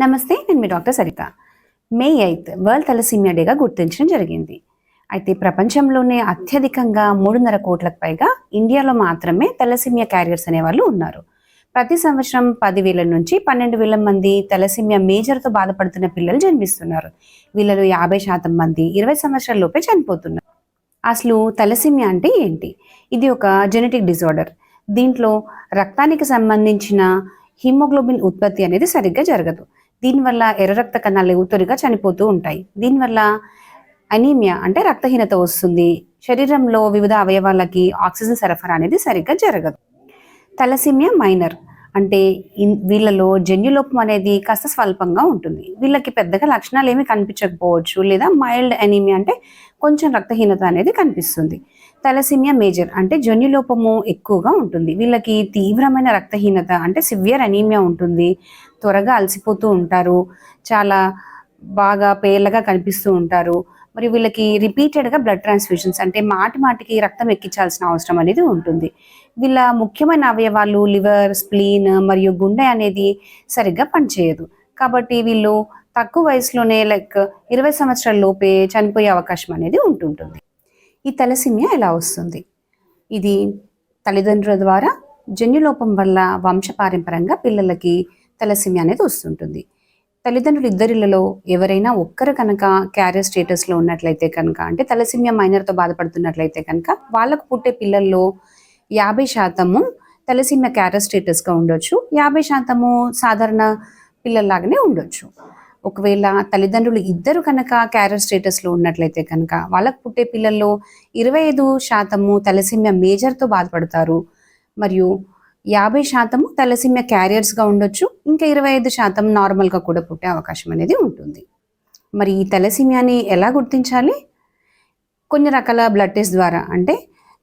నమస్తే నేను మీ doctor Saritha. May eighth world thalassemia డేగా గుర్తించడం జరిగింది. అయితే ప్రపంచంలోనే అత్యధికంగా మూడున్నర కోట్లకు పైగా ఇండియాలో మాత్రమే తలసీమియా క్యారియర్స్ అనేవాళ్ళు ఉన్నారు. ప్రతి సంవత్సరం పదివేల నుంచి పన్నెండు వేల మంది తలసీమియా మేజర్తో బాధపడుతున్న పిల్లలు జన్మిస్తున్నారు. వీళ్ళలో యాభై శాతం మంది ఇరవై సంవత్సరాల లోపే చనిపోతున్నారు. అసలు తలసీమియా అంటే ఏంటి? ఇది ఒక జెనెటిక్ డిజార్డర్. దీంట్లో రక్తానికి సంబంధించిన హిమోగ్లోబిన్ ఉత్పత్తి అనేది సరిగ్గా జరగదు. దీనివల్ల ఎర్ర రక్త కణాలు త్వరగా చనిపోతూ ఉంటాయి. దీనివల్ల అనీమియా అంటే రక్తహీనత వస్తుంది. శరీరంలో వివిధ అవయవాలకి ఆక్సిజన్ సరఫరా అనేది సరిగ్గా జరగదు. తలసీమియా మైనర్ అంటే వీళ్ళలో జన్యులోపం అనేది కాస్త స్వల్పంగా ఉంటుంది. వీళ్ళకి పెద్దగా లక్షణాలు ఏమీ కనిపించకపోవచ్చు. లేదా మైల్డ్ ఎనీమియా అంటే కొంచెం రక్తహీనత అనేది కనిపిస్తుంది. తలసిమియా మేజర్ అంటే జన్యులోపము ఎక్కువగా ఉంటుంది. వీళ్ళకి తీవ్రమైన రక్తహీనత అంటే సివియర్ అనీమియా ఉంటుంది. త్వరగా అలసిపోతూ ఉంటారు. చాలా బాగా పేర్లగా కనిపిస్తూ ఉంటారు. మరి వీళ్ళకి రిపీటెడ్గా బ్లడ్ ట్రాన్స్ఫ్యూషన్స్ అంటే మాటి మాటికి రక్తం ఎక్కించాల్సిన అవసరం అనేది ఉంటుంది. వీళ్ళ ముఖ్యమైన అవయవాలు లివర్ స్ప్లీన్ మరియు గుండె అనేది సరిగ్గా పనిచేయదు. కాబట్టి వీళ్ళు తక్కువ వయసులోనే లైక్ ఇరవై సంవత్సరాల లోపే చనిపోయే అవకాశం అనేది ఉంటుంటుంది. ఈ తలసిమియా ఎలా వస్తుంది? ఇది తల్లిదండ్రుల ద్వారా జన్యులోపం వల్ల వంశపారంపరంగా పిల్లలకి తలసిమియా అనేది వస్తుంటుంది. తల్లిదండ్రులు ఇద్దరిలలో ఎవరైనా ఒక్కరు కనుక క్యారియర్ స్టేటస్లో ఉన్నట్లయితే కనుక అంటే తలసిమ్య మైనర్తో బాధపడుతున్నట్లయితే కనుక వాళ్ళకు పుట్టే పిల్లల్లో యాభై శాతము తలసిమ్య క్యారియర్ స్టేటస్గా ఉండొచ్చు. యాభై శాతము సాధారణ పిల్లల్లాగానే ఉండొచ్చు. ఒకవేళ తల్లిదండ్రులు ఇద్దరు కనుక క్యారియర్ స్టేటస్లో ఉన్నట్లయితే కనుక వాళ్ళకు పుట్టే పిల్లల్లో ఇరవై ఐదు శాతము తలసిమ్య మేజర్తో బాధపడతారు. మరియు యాభై శాతము తలసిమియా క్యారియర్స్గా ఉండొచ్చు. ఇంకా ఇరవై ఐదు శాతం నార్మల్గా కూడా పుట్టే అవకాశం అనేది ఉంటుంది. మరి ఈ తలసిమియాని ఎలా గుర్తించాలి? కొన్ని రకాల బ్లడ్ టెస్ట్ ద్వారా అంటే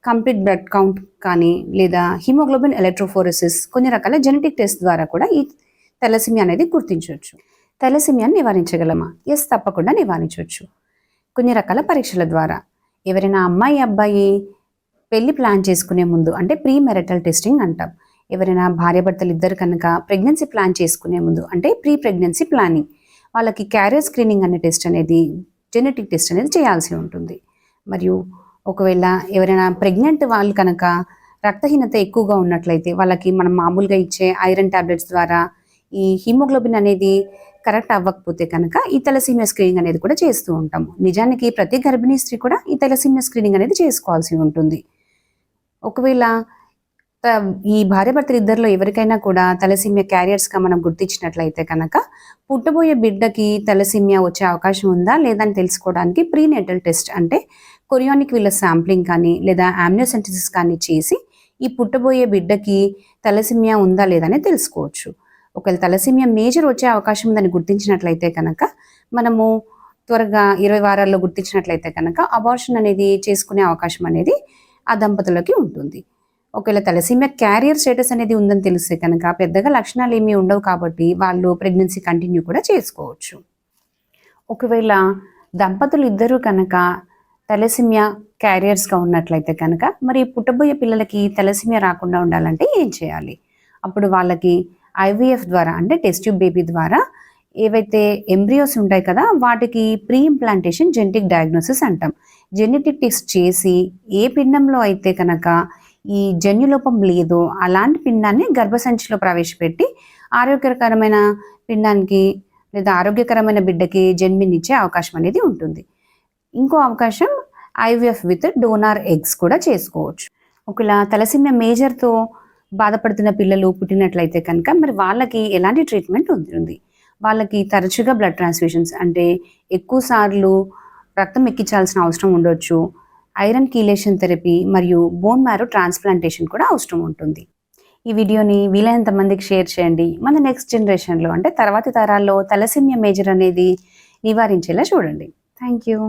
కంప్లీట్ బ్లడ్ కౌంట్ కానీ లేదా హిమోగ్లోబిన్ ఎలక్ట్రోఫోరసిస్ కొన్ని రకాల జెనెటిక్ టెస్ట్ ద్వారా కూడా ఈ తెలసిమియా అనేది గుర్తించవచ్చు. తెలసిమియాని నివారించగలమా? ఎస్ తప్పకుండా నివారించవచ్చు. కొన్ని రకాల పరీక్షల ద్వారా ఎవరైనా అమ్మాయి అబ్బాయి పెళ్ళి ప్లాన్ చేసుకునే ముందు అంటే ప్రీ మెరిటల్ టెస్టింగ్ అంటాం. ఎవరైనా భార్యాభర్తలు ఇద్దరు కనుక ప్రెగ్నెన్సీ ప్లాన్ చేసుకునే ముందు అంటే ప్రీ ప్రెగ్నెన్సీ ప్లానింగ్ వాళ్ళకి క్యారియర్ స్క్రీనింగ్ అనే టెస్ట్ అనేది జెనెటిక్ టెస్ట్ అనేది చేయాల్సి ఉంటుంది. మరియు ఒకవేళ ఎవరైనా ప్రెగ్నెంట్ వాళ్ళు కనుక రక్తహీనత ఎక్కువగా ఉన్నట్లయితే వాళ్ళకి మనం మామూలుగా ఇచ్చే ఐరన్ టాబ్లెట్స్ ద్వారా ఈ హిమోగ్లోబిన్ అనేది కరెక్ట్ అవ్వకపోతే కనుక ఈ తలసీమియా స్క్రీనింగ్ అనేది కూడా చేస్తూ ఉంటాము నిజానికి ప్రతి గర్భిణీ స్త్రీ కూడా ఈ తలసీమియా స్క్రీనింగ్ అనేది చేసుకోవాల్సి ఉంటుంది. ఒకవేళ ఈ భార్యాభర్తలు ఇద్దరిలో ఎవరికైనా కూడా తలసీమియా క్యారియర్స్గా మనం గుర్తించినట్లయితే కనుక పుట్టబోయే బిడ్డకి తలసీమియా వచ్చే అవకాశం ఉందా లేదా అని తెలుసుకోవడానికి ప్రీనేటల్ టెస్ట్ అంటే కొరియానిక్ వీళ్ళ శాంప్లింగ్ కానీ లేదా ఆమ్నియోసెంటిసిస్ కానీ చేసి ఈ పుట్టబోయే బిడ్డకి తలసిమియా ఉందా లేదా అని తెలుసుకోవచ్చు. ఒకవేళ తలసిమియా మేజర్ వచ్చే అవకాశం ఉందని గుర్తించినట్లయితే కనుక మనము త్వరగా ఇరవై వారాల్లో గుర్తించినట్లయితే కనుక అబార్షన్ అనేది చేసుకునే అవకాశం అనేది ఆ దంపతులకి ఉంటుంది. ఒకవేళ తలసీమియా క్యారియర్ స్టేటస్ అనేది ఉందని తెలిస్తే కనుక పెద్దగా లక్షణాలు ఏమీ ఉండవు కాబట్టి వాళ్ళు ప్రెగ్నెన్సీ కంటిన్యూ కూడా చేసుకోవచ్చు. ఒకవేళ దంపతులు ఇద్దరు కనుక తలసిమియా క్యారియర్స్గా ఉన్నట్లయితే కనుక మరి పుట్టబోయే పిల్లలకి తలసిమియా రాకుండా ఉండాలంటే ఏం చేయాలి? అప్పుడు వాళ్ళకి ఐవీఎఫ్ ద్వారా అంటే టెస్ట్ ట్యూబ్ బేబీ ద్వారా ఏవైతే ఎంబ్రియోస్ ఉంటాయి కదా వాటికి ప్రీ ఇంప్లాంటేషన్ జెనెటిక్ డయాగ్నోసిస్ అంటాం. జెనెటిక్ టెస్ట్ చేసి ఏ పిండంలో అయితే కనుక ఈ జన్యులోపం లేదు. అలాంటి పిండాన్ని గర్భసంచిలో ప్రవేశపెట్టి ఆరోగ్యకరమైన పిండానికి లేదా ఆరోగ్యకరమైన బిడ్డకి జన్మినిచ్చే అవకాశం అనేది ఉంటుంది. ఇంకో అవకాశం ఐవీఎఫ్ విత్ డోనార్ ఎగ్స్ కూడా చేసుకోవచ్చు. ఒకలా తలసిమియా మేజర్తో బాధపడుతున్న పిల్లలు పుట్టినట్లయితే కనుక మరి వాళ్ళకి ఎలాంటి ట్రీట్మెంట్ ఉంటుంది? వాళ్ళకి తరచుగా బ్లడ్ ట్రాన్స్ఫ్యూషన్స్ అంటే ఎక్కువ సార్లు రక్తం ఎక్కించాల్సిన అవసరం ఉండొచ్చు. ఐరన్ కీలేషన్ థెరపీ మరియు బోన్ మ్యారో ట్రాన్స్ప్లాంటేషన్ కూడా అవసరం ఉంటుంది. ఈ వీడియోని వీలైనంత మందికి షేర్ చేయండి. మన నెక్స్ట్ జనరేషన్లో అంటే తర్వాతి తరాల్లో తలసిమియా మేజర్ అనేది నివారించేలా చూడండి. Thank you